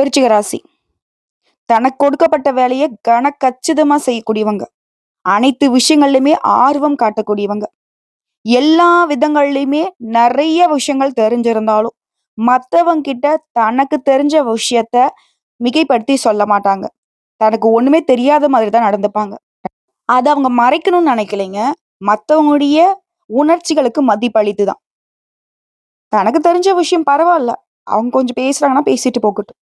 விருச்சிக ராசி. தனக்கு கொடுக்கப்பட்ட வேலையை கன கச்சிதமா செய்யக்கூடியவங்க. அனைத்து விஷயங்கள்லையுமே ஆர்வம் காட்டக்கூடியவங்க. எல்லா விதங்கள்லையுமே நிறைய விஷயங்கள் தெரிஞ்சிருந்தாலும் மற்றவங்க கிட்ட தனக்கு தெரிஞ்ச விஷயத்த மிகைப்படுத்தி சொல்ல மாட்டாங்க. தனக்கு ஒண்ணுமே தெரியாத மாதிரி தான் நடந்துப்பாங்க. அதை அவங்க மறைக்கணும்னு நினைக்கலைங்க. மற்றவங்களுடைய உணர்ச்சிகளுக்கு மதிப்பளித்து தான். தனக்கு தெரிஞ்ச விஷயம் பரவாயில்ல. அவங்க கொஞ்சம் பேசுறாங்கன்னா பேசிட்டு போகட்டும்.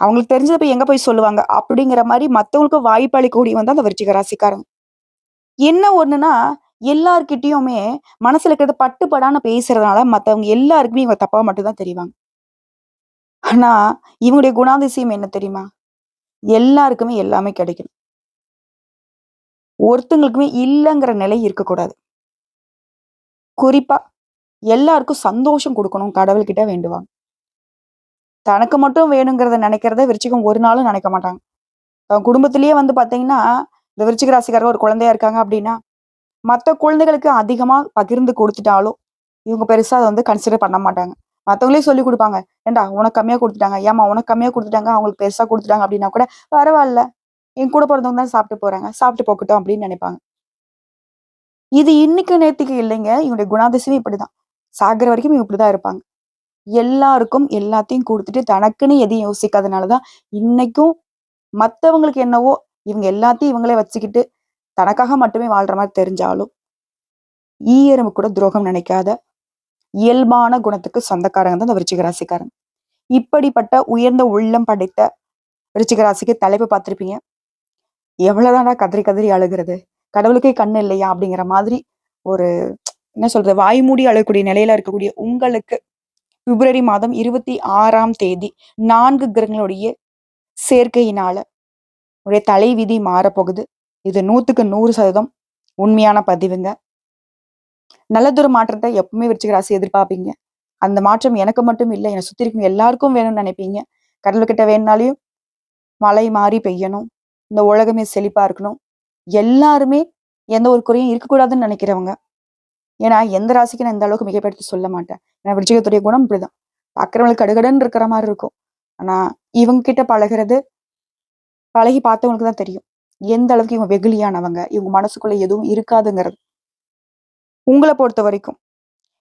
அவங்களுக்கு தெரிஞ்சதை போய் எங்க போய் சொல்லுவாங்க? அப்படிங்கிற மாதிரி மற்றவங்களுக்கு வாய்ப்பு அளிக்கக்கூடிய வந்து அந்த விருச்சிக ராசிக்காரங்க. என்ன ஒண்ணுன்னா எல்லார்கிட்டயுமே மனசுல இருக்கிறது பட்டுப்படான்னு பேசுறதுனால மற்றவங்க எல்லாருக்குமே இவங்க தப்பா மட்டும்தான் தெரிவாங்க. ஆனா இவங்களுடைய குணாதிசயம் என்ன தெரியுமா? எல்லாருக்குமே எல்லாமே கிடைக்கணும். ஒருத்தங்களுக்குமே இல்லைங்கிற நிலை இருக்கக்கூடாது. குறிப்பா எல்லாருக்கும் சந்தோஷம் கொடுக்கணும் கடவுள்கிட்ட வேண்டுவாங்க. தனக்கு மட்டும் வேணுங்கிறத நினைக்கிறத விருச்சிகம் ஒரு நாளும் நினைக்க மாட்டாங்க. அவங்க குடும்பத்திலேயே வந்து பார்த்தீங்கன்னா இந்த விருச்சிக ராசிக்காரங்க ஒரு குழந்தையா இருக்காங்க அப்படின்னா மற்ற குழந்தைகளுக்கு அதிகமாக பகிர்ந்து கொடுத்துட்டாலும் இவங்க பெருசாக அதை வந்து கன்சிடர் பண்ண மாட்டாங்க. மற்றவங்களே சொல்லி கொடுப்பாங்க ஏண்டா உனக்கு கம்மியாக கொடுத்துட்டாங்க ஏமா உனக்கு கம்மியாக கொடுத்துட்டாங்க அவங்களுக்கு பெருசாக கொடுத்துட்டாங்க அப்படின்னா கூட பரவாயில்ல என் கூட பிறந்தவங்க தான் சாப்பிட்டு போகிறாங்க சாப்பிட்டு போக்கட்டும் அப்படின்னு நினைப்பாங்க. இது இன்னைக்கு நேர்த்திக்கு இல்லைங்க இவங்களுடைய குணாதிசயமே இப்படிதான். சாகிற வரைக்கும் இவங்க இப்படிதான் இருப்பாங்க. எல்லாருக்கும் எல்லாத்தையும் கொடுத்துட்டு தனக்குன்னு எதையும் யோசிக்காதனாலதான் இன்னைக்கும் மற்றவங்களுக்கு என்னவோ இவங்க எல்லாத்தையும் இவங்களே வச்சுக்கிட்டு தனக்காக மட்டுமே வாழ்ற மாதிரி தெரிஞ்சாலும் ஈயரம்பு கூட துரோகம் நினைக்காத இயல்பான குணத்துக்கு சொந்தக்காரங்க தான் இந்த விருச்சிக ராசிக்காரங்க இப்படிப்பட்ட உயர்ந்த உள்ளம் படைத்த விருச்சிக ராசிக்கு தலைப்பு பார்த்துருப்பீங்க. எவ்வளவுதான்டா கதறி கதறி அழுகிறது? கடவுளுக்கே கண்ணு இல்லையா அப்படிங்கிற மாதிரி ஒரு என்ன சொல்றது வாய்மூடி அழக்கூடிய நிலையில இருக்கக்கூடிய உங்களுக்கு பிப்ரவரி மாதம் இருபத்தி ஆறாம் தேதி நான்கு கிரகங்களுடைய சேர்க்கையினால உடைய தலைவிதி மாறப்போகுது. இது நூத்துக்கு நூறு சதவீதம் உண்மையான பதிவுங்க. நல்லதொரு மாற்றத்தை எப்பவுமே விருச்சிக ராசி எதிர்பார்ப்பீங்க. அந்த மாற்றம் எனக்கு மட்டும் இல்லை என்னை சுத்தி இருக்கும் எல்லாருக்கும் வேணும்னு நினைப்பீங்க. கடவுள்கிட்ட வேணுனாலையும் மழை மாறி பெய்யணும். இந்த உலகமே செழிப்பா இருக்கணும். எல்லாருமே எந்த ஒரு குறையும் இருக்கக்கூடாதுன்னு நினைக்கிறவங்க. ஏன்னா எந்த ராசிக்கு நான் இந்த அளவுக்கு மிகப்படுத்தி சொல்ல மாட்டேன். ஏன்னா விருச்சிகத்துடைய குணம் இப்படிதான். பார்க்குறவங்களுக்கு கடுகடுன்னு இருக்கிற மாதிரி இருக்கும். ஆனா இவங்க கிட்ட பழகுறது பழகி பார்த்தவங்களுக்கு தான் தெரியும். எந்த அளவுக்கு இவங்க வெகுளியானவங்க இவங்க மனசுக்குள்ள எதுவும் இருக்காதுங்கிறது. உங்களை பொறுத்த வரைக்கும்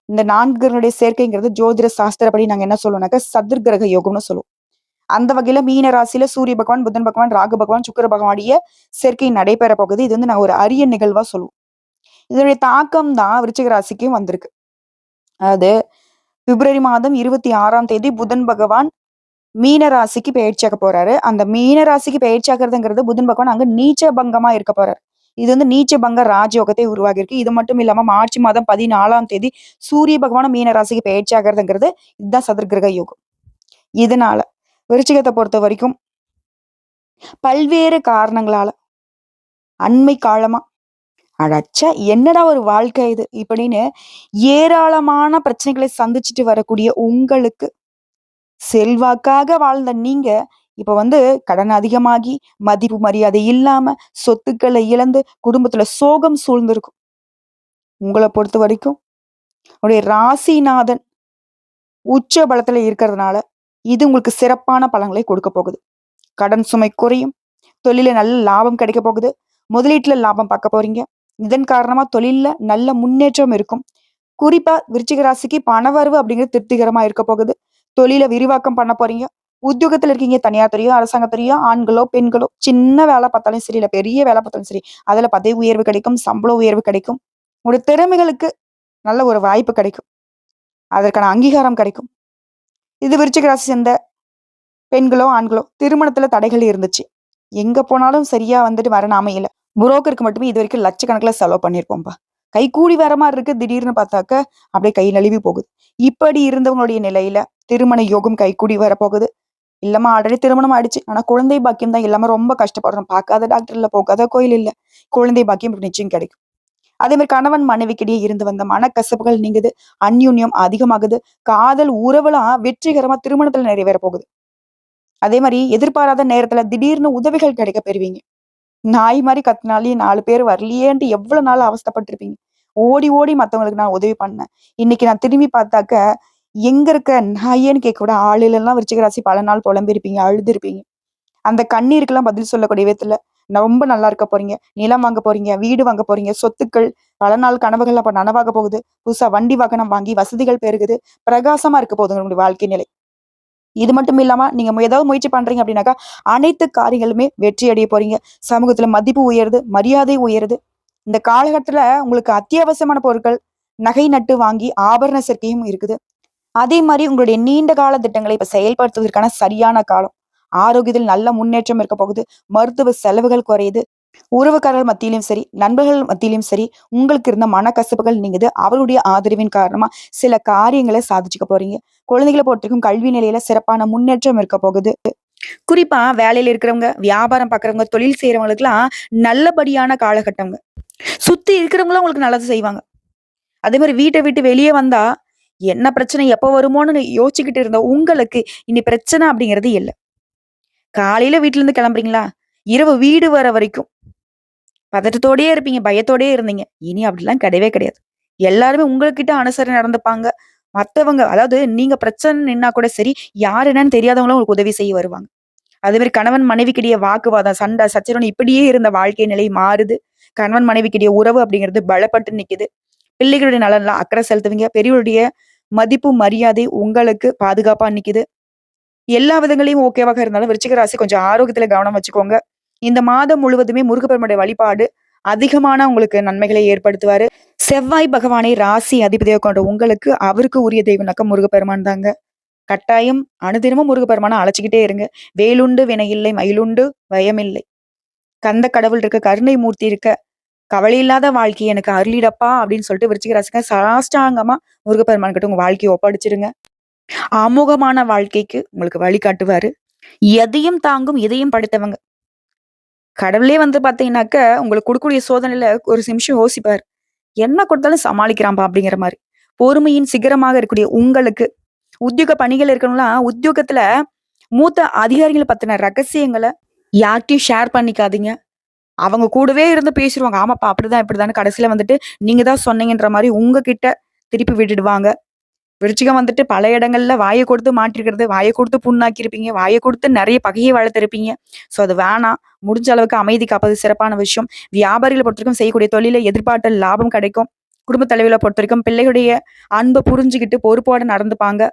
இந்த நான்கு சேர்க்கைங்கிறது ஜோதிட சாஸ்திரப்படி நாங்க என்ன சொல்லுவோம்னாக்க சதுர் கிரக யோகம்னு சொல்லுவோம். அந்த வகையில மீன ராசியில சூரிய பகவான் புதன் பகவான் ராகு பகவான் சுக்கர பகவானுடைய சேர்க்கை நடைபெற போகுது. இது வந்து நான் ஒரு அரிய நிகழ்வா சொல்லுவோம். இதனுடைய தாக்கம் தான் விருச்சிக ராசிக்கும் வந்திருக்கு. அது பிப்ரவரி மாதம் இருபத்தி ஆறாம் தேதி புதன் பகவான் மீன ராசிக்கு பயிற்சியாக்க போறாரு. அந்த மீன ராசிக்கு பயிற்சியாக்குறதுங்கிறது புதன் பகவான் அங்க நீச்ச பங்கமா இருக்க போறாரு. இது வந்து நீச்ச பங்க ராஜயோகத்தை உருவாகிருக்கு இது மட்டும் இல்லாம மார்ச் மாதம் பதினாலாம் தேதி சூரிய பகவான் மீன ராசிக்கு பயிற்சியாகிறதுங்கிறது இதுதான் சதுர்கிரக யோகம். இதனால விருச்சிகத்தை பொறுத்த வரைக்கும் பல்வேறு காரணங்களால அண்மை காலமா அடச்ச என்னடா ஒரு வாழ்க்கை இது? இப்படின்னு ஏராளமான பிரச்சனைகளை சந்திச்சுட்டு வரக்கூடிய உங்களுக்கு செல்வாக்காக வாழ்ந்த நீங்க இப்ப வந்து கடன் அதிகமாகி மதிப்பு மரியாதை இல்லாம சொத்துக்களை இழந்து குடும்பத்துல சோகம் சூழ்ந்திருக்கும். உங்களை பொறுத்த வரைக்கும் உடைய ராசிநாதன் உச்ச பலத்துல இருக்கிறதுனால இது உங்களுக்கு சிறப்பான பலன்களை கொடுக்க போகுது. கடன் சுமை குறையும் தொழில நல்ல லாபம் கிடைக்க போகுது. முதலீட்டுல லாபம் பார்க்க போறீங்க. இதன் காரணமா தொழில்ல நல்ல முன்னேற்றம் இருக்கும். குறிப்பா விருச்சிக ராசிக்கு பணவரவு அப்படிங்கிறது திருப்திகரமா இருக்க போகுது. தொழில விரிவாக்கம் பண்ண போறீங்க. உத்தியோகத்துல இருக்கீங்க தனியார் துறையோ அரசாங்கத்துறையோ ஆண்களோ பெண்களோ சின்ன வேலை பார்த்தாலும் சரி இல்ல பெரிய வேலை பார்த்தாலும் சரி அதுல பதவி உயர்வு கிடைக்கும் சம்பள உயர்வு கிடைக்கும். உங்களுடைய திறமைகளுக்கு நல்ல ஒரு வாய்ப்பு கிடைக்கும். அதற்கான அங்கீகாரம் கிடைக்கும். இது விருச்சிக ராசி சேர்ந்த பெண்களோ ஆண்களோ திருமணத்துல தடைகள் இருந்துச்சு. எங்க போனாலும் சரியா வந்துட்டு வரணும் அமையல புரோக்கருக்கு மட்டுமே இது வரைக்கும் லட்சக்கணக்கில் செலவு பண்ணியிருப்போம்ப்பா கை கூடி வர மாதிரி இருக்கு திடீர்னு பார்த்தாக்க அப்படியே கை நழுவி போகுது. இப்படி இருந்தவங்களுடைய நிலையில திருமண யோகம் கைக்கூடி வரப்போகுது இல்லம்மா ஆல்ரெடி திருமணம் ஆயிடுச்சு. ஆனா குழந்தை பாக்கியம் தான் இல்லாம ரொம்ப கஷ்டப்படுறோம். பார்க்காத டாக்டர் இல்ல போகாத கோயில் இல்ல. குழந்தை பாக்கியம் நிச்சயம் கிடைக்கும். அதே மாதிரி கணவன் மனைவிக்கிடையே இருந்து வந்த மனக்கசப்புகள் நீங்குது. அந்யுன்யம் அதிகமாகுது. காதல் உறவுலாம் வெற்றிகரமா திருமணத்துல நிறைவேற போகுது. அதே மாதிரி எதிர்பாராத நேரத்துல திடீர்னு உதவிகள் கிடைக்க பெறுவீங்க. நாய் மாதிரி கத்தினாலே நாலு பேர் வரலையேன்ட்டு எவ்வளவு நாள் அவஸ்தைப்பட்டிருப்பீங்க. ஓடி ஓடி மத்தவங்களுக்கு நான் உதவி பண்ணேன். இன்னைக்கு நான் திரும்பி பார்த்தாக்க எங்க இருக்க நாயேன்னு கேட்க கூட ஆள் பல நாள் புலம்பிருப்பீங்க அழுதுருப்பீங்க. அந்த கண்ணீருக்கெல்லாம் பதில் சொல்லக்கூடிய விதத்துல ரொம்ப நல்லா இருக்க போறீங்க. நிலம் வாங்க போறீங்க வீடு வாங்க போறீங்க சொத்துக்கள் பல நாள் கனவுகள் அப்ப நனவாக போகுது. புதுசா வண்டி வாகனம் வாங்கி வசதிகள் பெருகுது. பிரகாசமா இருக்க போகுது உங்களுடைய வாழ்க்கை நிலை. இது மட்டும் இல்லாம நீங்க ஏதாவது முயற்சி பண்றீங்க அப்படின்னாக்கா அனைத்து காரியங்களுமே வெற்றி அடைய போறீங்க. சமூகத்துல மதிப்பு உயருது மரியாதை உயருது. இந்த காலகட்டத்துல உங்களுக்கு அத்தியாவசியமான பொருட்கள் நகை நட்டு வாங்கி ஆபரண சேர்க்கையும் இருக்குது. அதே மாதிரி உங்களுடைய நீண்ட கால திட்டங்களை இப்ப செயல்படுத்துவதற்கான சரியான காலம். ஆரோக்கியத்தில் நல்ல முன்னேற்றம் இருக்க போகுது. மருத்துவ செலவுகள் குறையுது. உறவுக்காரர்கள் மத்தியிலும் சரி நண்பர்கள் மத்தியிலும் சரி உங்களுக்கு இருந்த மனக்கசப்புகள் நீங்குது. அவருடைய ஆதரவின் காரணமா சில காரியங்களை சாதிச்சுக்க போறீங்க. குழந்தைகளை பொறுத்திருக்கும் கல்வி நிலையில சிறப்பான முன்னேற்றம் இருக்க போகுது. குறிப்பா வேலையில இருக்கிறவங்க வியாபாரம் பார்க்கறவங்க தொழில் செய்யறவங்களுக்கு எல்லாம் நல்லபடியான காலகட்டங்க. சுத்தி இருக்கிறவங்களும் உங்களுக்கு நல்லது செய்வாங்க. அதே மாதிரி வீட்டை விட்டு வெளியே வந்தா என்ன பிரச்சனை எப்போ வருமோன்னு யோசிச்சுக்கிட்டு இருந்த உங்களுக்கு இனி பிரச்சனை அப்படிங்கிறது இல்லை. காலையில வீட்டுல இருந்து கிளம்புறீங்களா? இரவு வீடு வர வரைக்கும் பதட்டத்தோடயே இருப்பீங்க பயத்தோடயே இருந்தீங்க. இனி அப்படிலாம் கிடையவே கிடையாது. எல்லாருமே உங்ககிட்ட அனுசரணை நடந்துப்பாங்க. மத்தவங்க அதாவது நீங்க பிரச்சனை நின்னா கூட சரி யார் என்னன்னு தெரியாதவங்களும் உங்களுக்கு உதவி செய்ய வருவாங்க. அதே மாதிரி கணவன் மனைவிக்கிடையே வாக்குவாதம் சண்டை சச்சரவு இப்படியே இருந்த வாழ்க்கை நிலை மாறுது. கணவன் மனைவிக்கிடையே உறவு அப்படிங்கிறது பலப்பட்டு நிக்குது. பிள்ளைகளுடைய நலன்லாம் அக்கறை செலுத்துவீங்க. பெரியவருடைய மதிப்பு மரியாதை உங்களுக்கு பாதுகாப்பா நிக்குது. எல்லா விதங்களையும் ஓகேவாக இருந்தாலும் விருச்சிக ராசி கொஞ்சம் ஆரோக்கியத்துல கவனம் வச்சுக்கோங்க. இந்த மாதம் முழுவதுமே முருகப்பெருமனுடைய வழிபாடு அதிகமான உங்களுக்கு நன்மைகளை ஏற்படுத்துவாரு. செவ்வாய் பகவானை ராசி அதிபதியாக கொண்ட உங்களுக்கு அவருக்கு உரிய தெய்வனாக்க முருகப்பெருமான் தாங்க. கட்டாயம் அனுதினமும் முருகப்பெருமானை அழைச்சிக்கிட்டே இருங்க. வேலுண்டு வினையில்லை மயிலுண்டு பயமில்லை. கந்த கடவுள் இருக்க கருணை மூர்த்தி இருக்க கவலை இல்லாத வாழ்க்கையை எனக்கு அருளிடப்பா அப்படின்னு சொல்லிட்டு விருச்சிக ராசிக்க சாஷ்டாங்கமா முருகப்பெருமான் கிட்ட உங்க வாழ்க்கையை ஒப்படைச்சிருங்க. அமோகமான வாழ்க்கைக்கு உங்களுக்கு வழிகாட்டுவாரு. எதையும் தாங்கும் இதையும் படுத்தவங்க. கடவுளே வந்து பார்த்தீங்கன்னாக்க உங்களுக்கு கொடுக்கக்கூடிய சோதனையில ஒரு நிமிஷம் யோசிப்பார். என்ன கொடுத்தாலும் சமாளிக்கிறான்பா அப்படிங்கிற மாதிரி. பொறுமையின் சிகரமாக இருக்கக்கூடிய உங்களுக்கு உத்தியோக பணிகள் இருக்கணும்லாம் உத்தியோகத்துல மூத்த அதிகாரிகளை பத்தின ரகசியங்களை யார்கிட்டயும் ஷேர் பண்ணிக்காதீங்க. அவங்க கூடவே இருந்து பேசிடுவாங்க. ஆமாப்பா அப்படிதான் இப்படிதான் கடைசியில வந்துட்டு நீங்க தான் சொன்னீங்கன்ற மாதிரி உங்ககிட்ட திருப்பி விட்டுடுவாங்க. விருச்சிகம் வந்துட்டு பல இடங்கள்ல வாயை கொடுத்து மாட்டிருக்கிறது வாயை கொடுத்து புண்ணாக்கியிருப்பீங்க வாயை கொடுத்து நிறைய பகையை வளர்த்திருப்பீங்க. ஸோ அது வேணாம். முடிஞ்ச அளவுக்கு அமைதி காப்பது சிறப்பான விஷயம். வியாபாரிகளை பொறுத்தவரைக்கும் செய்யக்கூடிய தொழில எதிர்பார்த்த லாபம் கிடைக்கும். குடும்ப தலைவியில பொறுத்த வரைக்கும் பிள்ளைகளுடைய அன்பை புரிஞ்சுக்கிட்டு பொறுப்போட நடந்துப்பாங்க.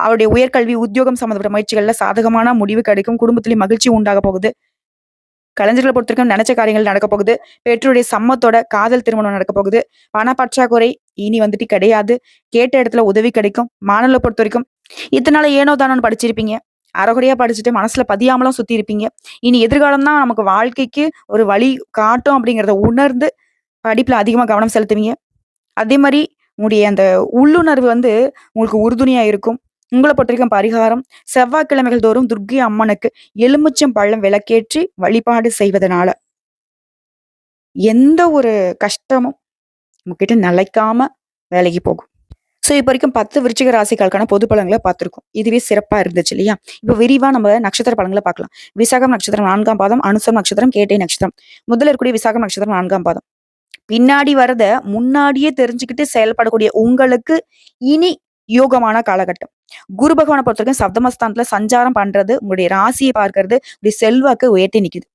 அவருடைய உயர்கல்வி உத்தியோகம் சம்மந்தப்பட்ட முயற்சிகள்ல சாதகமான முடிவு கிடைக்கும். குடும்பத்திலேயே மகிழ்ச்சி உண்டாக போகுது. கலைஞர்களை பொறுத்த வரைக்கும் நினைச்ச காரியங்கள் நடக்க போகுது. பெற்றோருடைய சம்மத்தோட காதல் திருமணம் நடக்க போகுது. பண பற்றாக்குறை இனி வந்துட்டு கிடையாது. கேட்ட இடத்துல உதவி கிடைக்கும். மாநில பொறுத்த வரைக்கும் இத்தனால ஏனோ தானோன்னு படிச்சிருப்பீங்க. அறகுறையா படிச்சுட்டு மனசுல பதியாமலாம் சுத்தி இருப்பீங்க. இனி எதிர்காலம் தான் நமக்கு வாழ்க்கைக்கு ஒரு வழி காட்டும் அப்படிங்கிறத உணர்ந்து படிப்புல அதிகமா கவனம் செலுத்துவீங்க. அதே மாதிரி உங்களுடைய அந்த உள்ளுணர்வு வந்து உங்களுக்கு உறுதுணையா இருக்கும். உங்களை பொறுத்த வரைக்கும் பரிகாரம் செவ்வாய்க்கிழமைகள் தோறும் துர்க்கை அம்மனுக்கு எலுமிச்சம் பழம் விளக்கேற்றி வழிபாடு செய்வதனால எந்த ஒரு கஷ்டமும் உங்ககிட்ட நிலைக்காம வேலைக்கு போகும். ஸோ இப்போ வரைக்கும் பத்து விருச்சிக ராசிகளுக்கான பொது பலன்களை பார்த்துருக்கோம். இதுவே சிறப்பாக இருந்துச்சு இல்லையா? இப்போ விரிவாக நம்ம நட்சத்திர பலன்களை பார்க்கலாம். விசாகம் நட்சத்திரம் நான்காம் பாதம் அனுசம் நட்சத்திரம் கேட்டை நட்சத்திரம். முதல்ல இருக்கக்கூடிய விசாகம் நட்சத்திரம் நான்காம் பாதம். பின்னாடி வரத முன்னாடியே தெரிஞ்சுக்கிட்டு செயல்படக்கூடிய உங்களுக்கு இனி யோகமான காலகட்டம். குரு பகவானை பொறுத்த வரைக்கும் சப்தமஸ்தானத்துல சஞ்சாரம் பண்றது உங்களுடைய ராசியை பார்க்கறது உங்களுடைய செல்வாக்கு உயர்த்தி நிக்குது.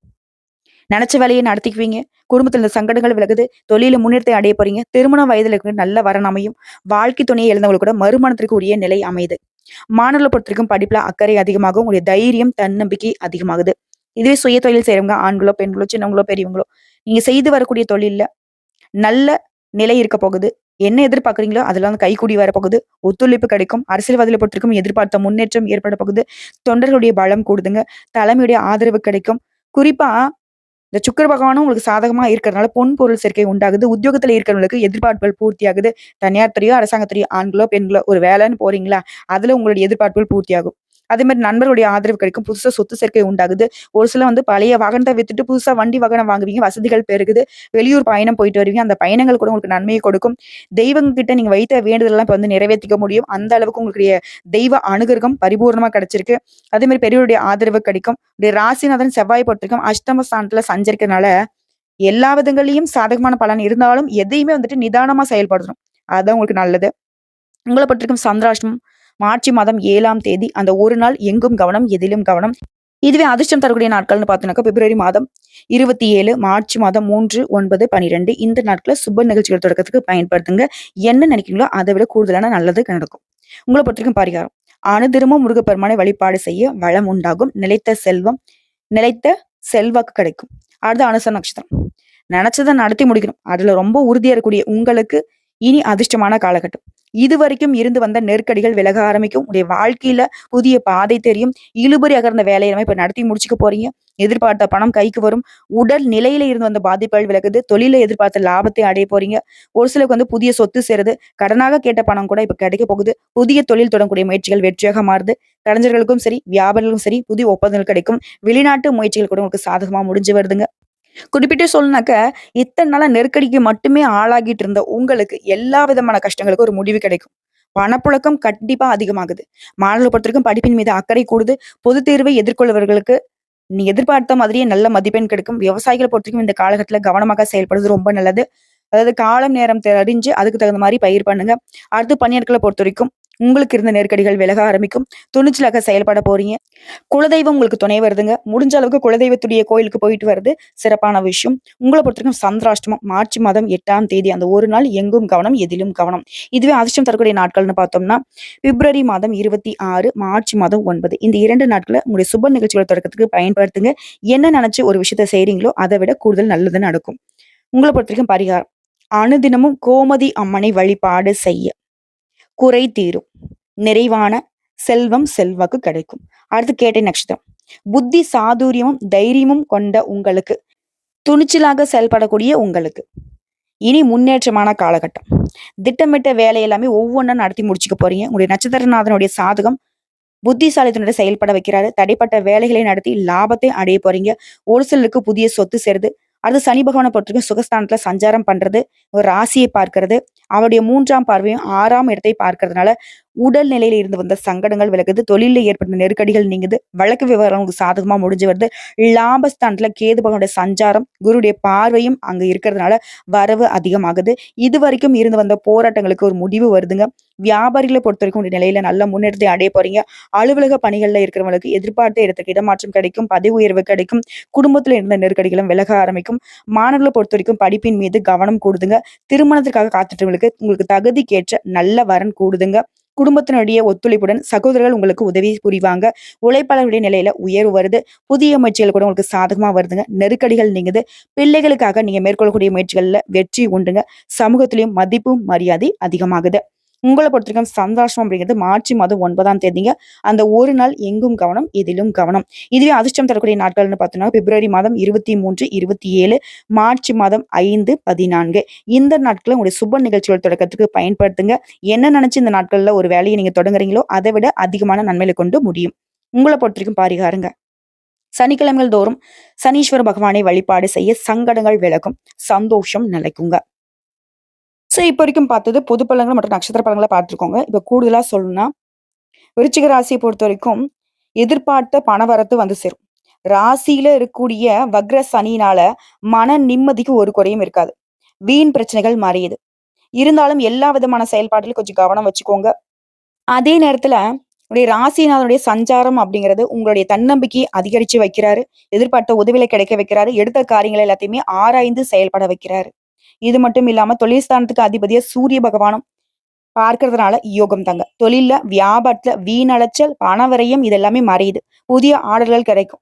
நினைச்ச வேலையை நடத்திக்குவீங்க. குடும்பத்தில் இருந்த சங்கடங்கள் விலகுது. தொழில முன்னேற்றத்தை அடைய போறீங்க. திருமண வயதில் இருக்கிற நல்ல வரன் அமையும். வாழ்க்கை துணையை எழுந்தவங்களுக்கு கூட மறுமணத்திற்கு உரிய நிலை அமையுது. மாணவர்களை பொறுத்த வரைக்கும் படிப்புல அக்கறை அதிகமாகும் உங்களுடைய தைரியம் தன்னம்பிக்கை அதிகமாகுது. இதுவே சுய தொழில் செய்யறவங்க ஆண்களோ பெண்களோ சின்னவங்களோ பெரியவங்களோ நீங்க செய்து வரக்கூடிய தொழில்ல நல்ல நிலை இருக்க போகுது. என்ன எதிர்பார்க்குறீங்களோ அதெல்லாம் வந்து கைகூடி வரப்போகுது ஒத்துழைப்பு கிடைக்கும். அரசியல்வாதிகளை பொறுத்திருக்கும் எதிர்பார்த்த முன்னேற்றம் ஏற்பட போகுது. தொண்டர்களுடைய பலம் கூடுதுங்க. தலைமையுடைய ஆதரவு கிடைக்கும். குறிப்பா இந்த சுக்கர பகவானும் உங்களுக்கு சாதகமா இருக்கிறதுனால பொன் பொருள் சேர்க்கை உண்டாகுது. உத்தியோகத்தில் இருக்கிறவங்களுக்கு எதிர்பார்ப்புகள் பூர்த்தியாகுது. தனியார் துறையோ அரசாங்கத்துறையோ ஆண்களோ பெண்களோ ஒரு வேலைன்னு போறீங்களா? அதுல உங்களுடைய எதிர்பார்ப்புகள் பூர்த்தியாகும். அதே மாதிரி நண்பர்களுடைய ஆதரவு கிடைக்கும். புதுசாக சொத்து சேர்க்கை உண்டாகுது. ஒரு சில வந்து பழைய வாகனத்தை வித்துட்டு புதுசாக வண்டி வாகனம் வாங்குவீங்க. வசதிகள் பெருகுது. வெளியூர் பயணம் போயிட்டு வருவீங்க. அந்த பயணங்கள் கூட உங்களுக்கு நன்மையை கொடுக்கும். தெய்வங்க கிட்ட வைத்த வேண்டுதலாம் இப்போ வந்து நிறைவேற்றிக்க முடியும். அந்த அளவுக்கு உங்களுடைய தெய்வ அனுகிரகம் பரிபூர்ணமாக கிடைச்சிருக்கு. அதே மாதிரி பெரியவருடைய ஆதரவு கிடைக்கும். ராசிநாதன் செவ்வாய் பொறுத்திருக்கும். அஷ்டம ஸ்தானத்தில் சஞ்சரிக்கிறதுனால எல்லா விதங்களையும் சாதகமான பலன் இருந்தாலும் எதையுமே வந்துட்டு நிதானமாக செயல்படுத்தணும். அதுதான் உங்களுக்கு நல்லது. உங்களை பொறுத்திருக்கும் சந்திராஷ்டமம் மார்ச் மாதம் ஏழாம் தேதி. அந்த ஒரு நாள் எங்கும் கவனம் எதிலும் கவனம். இதுவே அதிர்ஷ்டம் தரக்கூடிய நாட்கள்னு பார்த்தோம்னாக்கா பிப்ரவரி மாதம் இருபத்தி ஏழு மார்ச் மாதம் மூன்று ஒன்பது பனிரெண்டு. இந்த நாட்களை சுப நிகழ்ச்சிகள் தொடக்கத்துக்கு பயன்படுத்துங்க. என்ன நினைக்கிறீங்களோ அதை விட கூடுதலான நல்லது நடக்கும். உங்களை பொறுத்திருக்கும் பரிகாரம். அனுதினமும் முருகப்பெருமானை வழிபாடு செய்ய வளம் உண்டாகும். நிலைத்த செல்வம் நிலைத்த செல்வாக்கு கிடைக்கும். அடுத்த அனுச நட்சத்திரம். நினைச்சதை நடத்தி முடிக்கணும். அதுல ரொம்ப உறுதியா இருக்கக்கூடிய உங்களுக்கு இனி அதிர்ஷ்டமான காலகட்டம். இது வரைக்கும் இருந்து வந்த நெருக்கடிகள் விலக ஆரம்பிக்கும். உடைய வாழ்க்கையில புதிய பாதை தெரியும். இழுபறி அகர்ந்த வேலையை இப்ப நடத்தி முடிச்சுக்க போறீங்க. எதிர்பார்த்த பணம் கைக்கு வரும். உடல் நிலையில இருந்து வந்த பாதிப்புகள் விலகுது. தொழில எதிர்பார்த்த லாபத்தை அடைய போறீங்க. ஒரு சிலருக்கு வந்து புதிய சொத்து சேருது. கடனாக கேட்ட பணம் கூட இப்ப கிடைக்க போகுது. புதிய தொழில் தொடங்கக்கூடிய முயற்சிகள் வெற்றியாக மாறுது. கலைஞர்களுக்கும் சரி வியாபாரிகளுக்கும் சரி புதிய ஒப்பந்தங்கள் கிடைக்கும். வெளிநாட்டு முயற்சிகள் கூட உங்களுக்கு சாதகமா முடிஞ்சு வருதுங்க. குறிப்பிட்டு சொல்லனாக்க இத்தனை நாளாக நெருக்கடிக்கு மட்டுமே ஆளாகிட்டு இருந்த உங்களுக்கு எல்லா விதமான கஷ்டங்களுக்கும் ஒரு முடிவு கிடைக்கும். பணப்புழக்கம் கண்டிப்பா அதிகமாகுது. மாணவர்களை பொறுத்தவரைக்கும் படிப்பின் மீது அக்கறை கூடுது. பொது தேர்வை எதிர்கொள்வர்களுக்கு நீ எதிர்பார்த்த மாதிரியே நல்ல மதிப்பெண் கிடைக்கும். விவசாயிகளை பொறுத்தவரைக்கும் இந்த காலகட்டத்தில் கவனமாக செயல்படுறது ரொம்ப நல்லது. அதாவது காலம் நேரம் தெரிஞ்சு அதுக்கு தகுந்த மாதிரி பயிர் பண்ணுங்க. அடுத்து பணியாட்களை பொறுத்த வரைக்கும் உங்களுக்கு இருந்த நெருக்கடிகள் விலக ஆரம்பிக்கும். துணிச்சலாக செயல்பட போறீங்க. குலதெய்வம் உங்களுக்கு துணை வருதுங்க. முடிஞ்ச அளவுக்கு குலதெய்வத்துடைய கோயிலுக்கு போயிட்டு வருது சிறப்பான விஷயம். உங்களை பொறுத்தவரைக்கும் சந்திராஷ்டமம் மார்ச் மாதம் எட்டாம் தேதி அந்த ஒரு நாள் எங்கும் கவனம் எதிலும் கவனம். இதுவே அதிர்ஷ்டம் தரக்கூடிய நாட்கள்னு பார்த்தோம்னா பிப்ரவரி மாதம் இருபத்தி ஆறு மார்ச் மாதம் ஒன்பது. இந்த இரண்டு நாட்களை உங்களுடைய சுப நிகழ்ச்சிகளை தொடக்கத்துக்கு பயன்படுத்துங்க. என்ன நினைச்சு ஒரு விஷயத்த செய்றீங்களோ அதை விட கூடுதல் நல்லது நடக்கும். உங்களை பொறுத்த வரைக்கும் பரிகாரம். அனுதினமும் கோமதி அம்மனை வழிபாடு செய்ய. குறை தீரும் நிறைவான செல்வம் செல்வாக்கு கிடைக்கும். அடுத்து கேட்டேன் நட்சத்திரம். புத்தி சாதுரியமும் தைரியமும் கொண்ட உங்களுக்கு துணிச்சலாக செயல்படக்கூடிய உங்களுக்கு. இனி முன்னேற்றமான காலகட்டம். திட்டமிட்ட வேலை எல்லாமே ஒவ்வொன்றா நடத்தி முடிச்சுக்க போறீங்க. உங்களுடைய நட்சத்திரநாதனுடைய சாதகம் புத்திசாலித்தனுடைய செயல்பட வைக்கிறாரு. தடைப்பட்ட வேலைகளை நடத்தி லாபத்தை அடைய போறீங்க. ஒரு சிலருக்கு புதிய சொத்து சேருது. அடுத்து சனி பகவானை பொறுத்திருக்கும் சுகஸ்தானத்துல சஞ்சாரம் பண்றது ஒரு ராசியை பார்க்கிறது. அவருடைய மூன்றாம் பார்வையும் ஆறாம் இடத்தை பார்க்கறதுனால உடல் நிலையில இருந்து வந்த சங்கடங்கள் விலகுது. தொழில ஏற்பட்ட நெருக்கடிகள் நீங்குது. வழக்கு விவகாரம் உங்களுக்கு சாதகமா முடிஞ்சு வருது. லாபஸ்தானத்துல கேது பகவானுடைய சஞ்சாரம் குருடைய பார்வையும் அங்க இருக்கிறதுனால வரவு அதிகமாகுது. இது வரைக்கும் இருந்து வந்த போராட்டங்களுக்கு ஒரு முடிவு வருதுங்க. வியாபாரிகளை பொறுத்த வரைக்கும் நிலையில நல்ல முன்னேற்றத்தை அடைய போறீங்க. அலுவலக பணிகள்ல இருக்கிறவங்களுக்கு எதிர்பார்த்த இடத்துக்கு இடமாற்றம் கிடைக்கும். பதவி உயர்வு கிடைக்கும். குடும்பத்துல இருந்த நெருக்கடிகளும் விலக ஆரம்பிக்கும். மாணவர்களை பொறுத்த வரைக்கும் படிப்பின் மீது கவனம் கூடுதுங்க. திருமணத்திற்காக காத்துட்டவங்களுக்கு உங்களுக்கு தகுதிக்கேற்ற நல்ல வரன் கூடுதுங்க. குடும்பத்தினுடைய ஒத்துழைப்புடன் சகோதரர்கள் உங்களுக்கு உதவி புரிவாங்க. உழைப்பாளர்களுடைய நிலையில உயர்வு வருது. புதிய முயற்சிகள் கூட உங்களுக்கு சாதகமா வருதுங்க. நெருக்கடிகள் நீங்குது. பிள்ளைகளுக்காக நீங்க மேற்கொள்ளக்கூடிய முயற்சிகள்ல வெற்றி உண்டுங்க. சமூகத்திலையும் மதிப்பும் மரியாதை அதிகமாகுது. உங்களை பொறுத்தவரைக்கும் சந்தோஷம் அப்படிங்கிறது மார்ச் மாதம் ஒன்பதாம் தேதிங்க. அந்த ஒரு நாள் எங்கும் கவனம் எதிலும் கவனம். இதுவே அதிர்ஷ்டம் தரக்கூடிய நாட்கள்னு பார்த்தோம்னா பிப்ரவரி மாதம் இருபத்தி மூன்று இருபத்தி ஏழு மார்ச் மாதம் ஐந்து பதினான்கு. இந்த நாட்களை உங்களுடைய சுப நிகழ்ச்சிகள் தொடக்கத்துக்கு பயன்படுத்துங்க. என்ன நினைச்சு இந்த நாட்களில் ஒரு வேலையை நீங்க தொடங்குறீங்களோ அதை விட அதிகமான நன்மைகளை கொண்டு முடியும். உங்களை பொறுத்திருக்கும் பாரிகாருங்க. சனிக்கிழமைகள் தோறும் சனீஸ்வர பகவானை வழிபாடு செய்ய சங்கடங்கள் விலகும். சந்தோஷம் நிலைக்குங்க. ஸோ இப்போ வரைக்கும் பார்த்தது பொது பழங்கள் மற்றும் நட்சத்திர பழங்களை பார்த்துருக்கோங்க. இப்போ கூடுதலாக சொல்லணும்னா விருச்சிக ராசியை பொறுத்த வரைக்கும் எதிர்பார்த்த பணவரத்து வந்து சேரும். ராசியில இருக்கக்கூடிய வக்ர சனினால மன நிம்மதிக்கு ஒரு குறையும் இருக்காது. வீண் பிரச்சனைகள் மறையுது. இருந்தாலும் எல்லா விதமான செயல்பாட்டிலும் கொஞ்சம் கவனம் வச்சுக்கோங்க. அதே நேரத்துல உடைய ராசிநாதனுடைய சஞ்சாரம் அப்படிங்கிறது உங்களுடைய தன்னம்பிக்கையை அதிகரிச்சு வைக்கிறாரு. எதிர்பார்த்த உதவியில கிடைக்க வைக்கிறாரு. எடுத்த காரியங்களை எல்லாத்தையுமே ஆராய்ந்து செயல்பட வைக்கிறாரு. இது மட்டும் இல்லாம தொழில் ஸ்தானத்துக்கு அதிபதியா சூரிய பகவானும் பார்க்கறதுனால யோகம் தாங்க. தொழில்ல வியாபாரத்துல வீணலைச்சல் பணவரையும் இதெல்லாமே மறையுது. புதிய ஆர்டர்கள் கிடைக்கும்.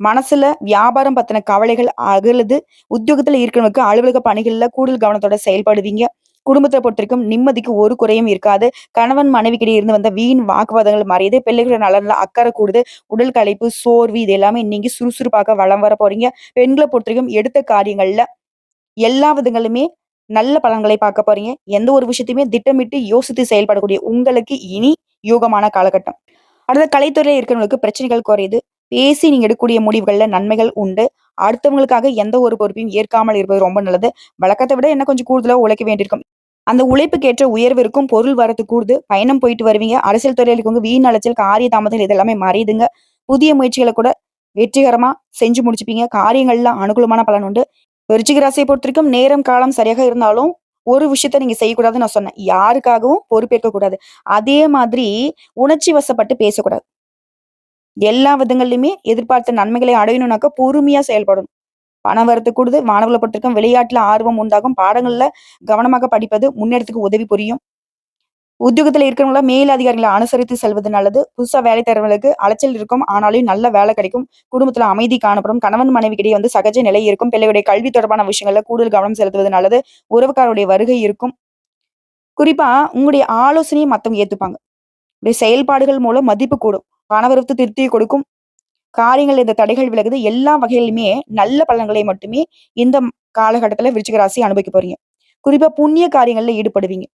மனசுல வியாபாரம் பத்தின கவலைகள் அகலுது. உத்தியோகத்துல இருக்கிறவங்களுக்கு அலுவலக பணிகள்ல கூடுதல் கவனத்தோட செயல்படுவீங்க. குடும்பத்தை பொறுத்த வரைக்கும் நிம்மதிக்கு ஒரு குறையும் இருக்காது. கணவன் மனைவிக்கிடையே இருந்து வந்த வீண் வாக்குவாதங்கள் மறையுது. பிள்ளைகளோட நலன்ல அக்கறை கூடுது. உடல் களைப்பு சோர்வு இது எல்லாமே இன்னைக்கு சுறுசுறுப்பாக வளம் வர போறீங்க. பெண்களை பொறுத்த வரைக்கும் எடுத்த காரியங்கள்ல எல்லா விதங்களுமே நல்ல பலன்களை பார்க்க போறீங்க. எந்த ஒரு விஷயத்தையுமே திட்டமிட்டு யோசித்து செயல்படக்கூடிய உங்களுக்கு இனி யோகமான காலகட்டம். அடுத்த கலைத்துறையில் இருக்கிறவங்களுக்கு பிரச்சனைகள் குறையுது. பேசி நீங்க எடுக்கக்கூடிய முடிவுகள்ல நன்மைகள் உண்டு. அடுத்தவங்களுக்காக எந்த ஒரு பொறுப்பையும் ஏற்காமல் இருப்பது ரொம்ப நல்லது. வழக்கத்தை விட என்ன கொஞ்சம் கூடுதலா உழைக்க வேண்டியிருக்கும். அந்த உழைப்புக்கேற்ற உயர்வு இருக்கும். பொருள் வரத்து கூடுது. பயணம் போயிட்டு வருவீங்க. அரசியல் துறையில் இருக்கவங்க வீண் அலைச்சல் காரிய தாமதங்கள் இதெல்லாமே மறையுதுங்க புதிய முயற்சிகளை கூட வெற்றிகரமா செஞ்சு முடிச்சுப்பீங்க. காரியங்கள்ல அனுகூலமான பலன் உண்டு. விருச்சிக ராசியை பொறுத்த வரைக்கும் நேரம் காலம் சரியாக இருந்தாலும் ஒரு விஷயத்த நீங்க செய்யக்கூடாதுன்னு நான் சொன்னேன். யாருக்காகவும் பொறுப்பேற்க கூடாது அதே மாதிரி உணர்ச்சி வசப்பட்டு பேசக்கூடாது. எல்லா விதங்கள்லயுமே எதிர்பார்த்த நன்மைகளை அடையணும்னாக்க பொறுமையா செயல்படணும். பணம் வரத்து கூடுது மாணவர்களை பொறுத்திருக்கும் விளையாட்டுல ஆர்வம் உண்டாகும் பாடங்கள்ல கவனமாக படிப்பது முன்னேறத்துக்கு உதவி புரியும். உத்தியோகத்துல இருக்கிறவங்கள மேல் அதிகாரிகளை அனுசரித்து செல்வது நல்லது. புதுசா வேலை தரவங்களுக்கு அலைச்சல் இருக்கும். ஆனாலும் நல்ல வேலை கிடைக்கும். குடும்பத்துல அமைதி காணப்படும். கணவன் மனைவிக்கிடையே வந்து சகஜ நிலை இருக்கும். பிள்ளைகளுடைய கல்வி தொடர்பான விஷயங்கள்ல கூடுதல் கவனம் செலுத்துவது நல்லது. உறவுக்காரருடைய வருகை இருக்கும். குறிப்பா உங்களுடைய ஆலோசனையை மத்தவங்க ஏத்துப்பாங்க. உடைய செயல்பாடுகள் மூலம் மதிப்பு கூடும். பணவரத்து திருப்தியை கொடுக்கும். காரியங்கள் இந்த தடைகள் விலகுது. எல்லா வகையிலுமே நல்ல பலன்களை மட்டுமே இந்த காலகட்டத்துல விருச்சிக ராசி அனுபவிக்க போறீங்க. குறிப்பா புண்ணிய காரியங்கள்ல ஈடுபடுவீங்க.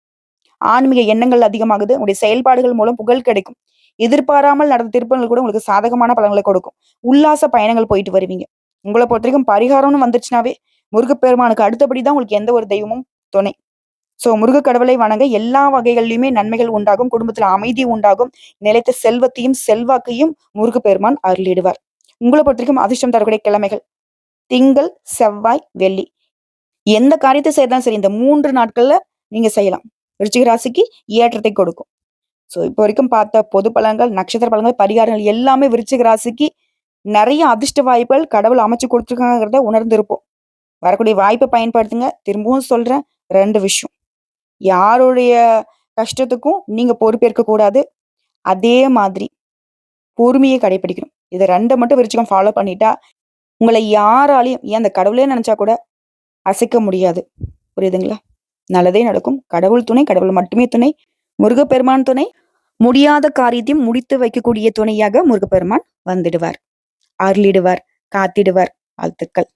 ஆன்மீக எண்ணங்கள் அதிகமாகுது. உங்களுடைய செயல்பாடுகள் மூலம் புகழ் கிடைக்கும். எதிர்பாராமல் நடந்த திருப்பங்கள் கூட உங்களுக்கு சாதகமான பலன்களை கொடுக்கும். உல்லாச பயணங்கள் போயிட்டு வருவீங்க. உங்களை பொறுத்த வரைக்கும் பரிகாரம்னு வந்துருச்சுனாவே முருகப்பெருமானுக்கு அடுத்தபடி தான் உங்களுக்கு எந்த ஒரு தெய்வமும் துணை. சோ முருக கடவுளை வணங்க எல்லா வகைகளிலுமே நன்மைகள் உண்டாகும். குடும்பத்துல அமைதி உண்டாகும். நிலைத்த செல்வத்தையும் செல்வாக்கையும் முருகப்பெருமான் அருளிடுவார். உங்களை பொறுத்த வரைக்கும் அதிர்ஷ்டம் தரக்கூடிய கிழமைகள். திங்கள் செவ்வாய் வெள்ளி. எந்த காரியத்தை செய்தாலும் சரி இந்த மூன்று நாட்கள்ல நீங்க செய்யலாம். விருச்சிகராசிக்கு ஏற்றத்தை கொடுக்கும். ஸோ இப்போ வரைக்கும் பார்த்த பொது பலன்கள் நட்சத்திர பலன்கள் பரிகாரங்கள் எல்லாமே விருச்சிக ராசிக்கு நிறைய அதிர்ஷ்ட வாய்ப்புகள் கடவுள் அமைச்சு கொடுத்துருக்காங்கிறத உணர்ந்திருப்போம். வரக்கூடிய வாய்ப்பை பயன்படுத்துங்க. திரும்பவும் சொல்கிறேன் ரெண்டு விஷயம். யாருடைய கஷ்டத்துக்கும் நீங்கள் பொறுப்பேற்க கூடாது. அதே மாதிரி பொறுமையை கடைபிடிக்கணும். இதை ரெண்டை மட்டும் விருச்சிகம் ஃபாலோ பண்ணிட்டா உங்களை யாராலையும் ஏன் அந்த கடவுளே நினச்சா கூட அசைக்க முடியாது. புரியுதுங்களா? நல்லதே நடக்கும். கடவுள் துணை கடவுள் மட்டுமே துணை. முருகப்பெருமான் துணை. முடியாத காரியத்தையும் முடித்து வைக்கக்கூடிய துணையாக முருகப்பெருமான் வந்துடுவார். அருளிடுவார் காத்திடுவார் வாழ்த்துக்கள்.